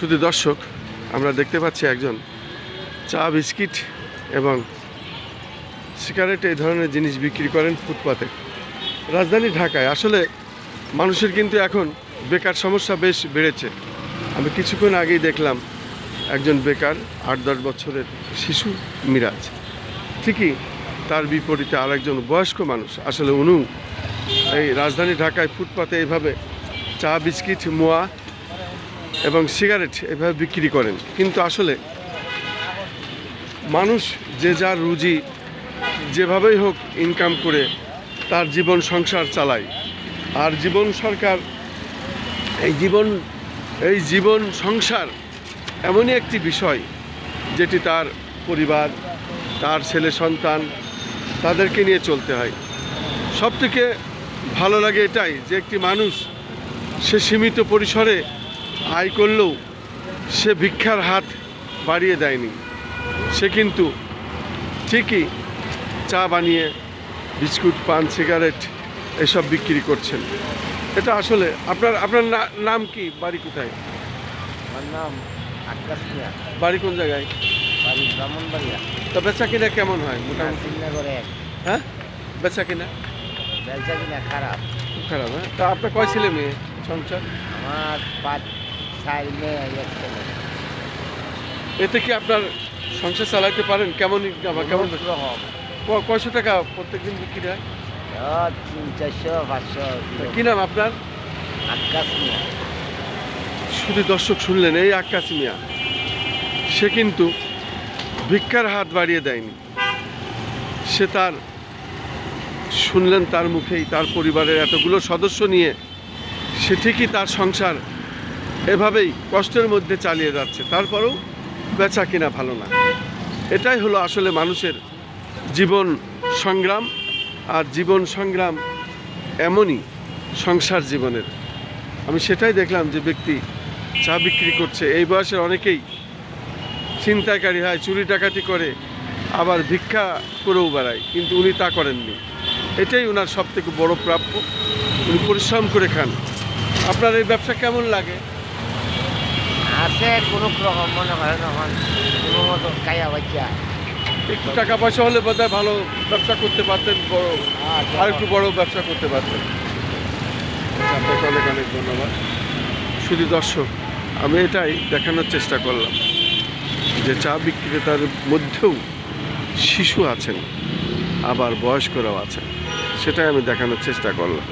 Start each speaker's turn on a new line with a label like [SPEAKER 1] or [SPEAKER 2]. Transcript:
[SPEAKER 1] শুধু দর্শক, আমরা দেখতে পাচ্ছি একজন চা বিস্কিট এবং সিগারেট এই ধরনের জিনিস বিক্রি করেন ফুটপাতে। রাজধানী ঢাকায়, আসলে মানুষের কিন্তু এখন বেকার সমস্যা বেশ বেড়েছে। আমি কিছুক্ষণ আগেই দেখলাম একজন বেকার, আট দশ বছরের শিশু মিরাজ। ঠিকই তার বিপরীতে আরেকজন বয়স্ক মানুষ, আসলে উনু এই রাজধানী ঢাকায় ফুটপাতে এইভাবে চা বিস্কিট, মোয়া এবং সিগারেট এভাবে বিক্রি করেন। কিন্তু আসলে মানুষ যে যার রুজি যেভাবেই হোক ইনকাম করে তার জীবন সংসার চালায়। আর জীবন সরকার এই জীবন এই জীবন সংসার এমনই একটি বিষয় যেটি তার পরিবার, তার ছেলে সন্তান তাদেরকে নিয়ে চলতে হয়। সব থেকে ভালো লাগে এটাই যে একটি মানুষ সে সীমিত পরিসরে আয় করলেও সে ভিক্ষার হাত বাড়িয়ে দেয়নি। সে কিন্তু ঠিকই চা বানিয়ে বিস্কুট পান সিগারেট এসব বিক্রি করছেন। এটা আসলে আপনার আপনার নাম কি? বাড়ি কোথায়?
[SPEAKER 2] আমার নাম আকাশ
[SPEAKER 1] বাড়ি কোন জায়গায়?
[SPEAKER 2] বাড়ি ব্রাহ্মণবাড়িয়া।
[SPEAKER 1] তা বেচা কিনা কেমন হয় মোটামুটি? হ্যাঁ বেচা কিনা
[SPEAKER 2] ব্যবসা কিনা খারাপ।
[SPEAKER 1] খারাপ হ্যাঁ? তা আপনার কয় ছেলে মেয়ে? সংসার?
[SPEAKER 2] আমার পাঁচ
[SPEAKER 1] এতে কি আপনার সংসার চালাতে পারেন? কেমন income, কেমন কয়শো টাকা প্রত্যেকদিন বিক্রি হয়?
[SPEAKER 2] তিন চারশো পাঁচশো
[SPEAKER 1] কি নাম আপনার?
[SPEAKER 2] আকাশ মিয়া।
[SPEAKER 1] শুধু দর্শক শুনলেন এই আকাশ মিয়া। সে কিন্তু ভিক্ষার হাত বাড়িয়ে দেয়নি। সে তার শুনলেন তার মুখেই তার পরিবারের এতগুলো সদস্য নিয়ে সে ঠিকই তার সংসার এভাবেই কষ্টের মধ্যে চালিয়ে যাচ্ছে, তারপরেও বেচা কিনা ভালো না। এটাই হলো আসলে মানুষের জীবন সংগ্রাম, আর জীবন সংগ্রাম এমনই সংসার জীবনের। আমি সেটাই দেখলাম যে ব্যক্তি চা বিক্রি করছে, এই বয়সের অনেকেই ছিনতাইকারী হয়, চুরি ডাকাতি করে, আবার ভিক্ষা করেও বেড়ায়, কিন্তু উনি তা করেননি। এটাই ওনার সব থেকে বড় প্রাপ্য। উনি পরিশ্রম করে খান। আপনার এই ব্যবসা কেমন লাগে?
[SPEAKER 2] আছে কোনো রকম মনে হয় না এখন কোনো মতো কায়া বাচ্চা।
[SPEAKER 1] একটু টাকা পয়সা হলে বোধহয় ভালো ব্যবসা করতে পারতেন বড় আর একটু বড় ব্যবসা করতে পারতেন। আচ্ছা, আপনাকে অনেক অনেক ধন্যবাদ। শুধু দর্শক আমি এটাই দেখানোর চেষ্টা করলাম যে চা বিক্রেতার মধ্যেও শিশু আছেন আবার বয়স্করাও আছেন সেটাই আমি দেখানোর চেষ্টা করলাম।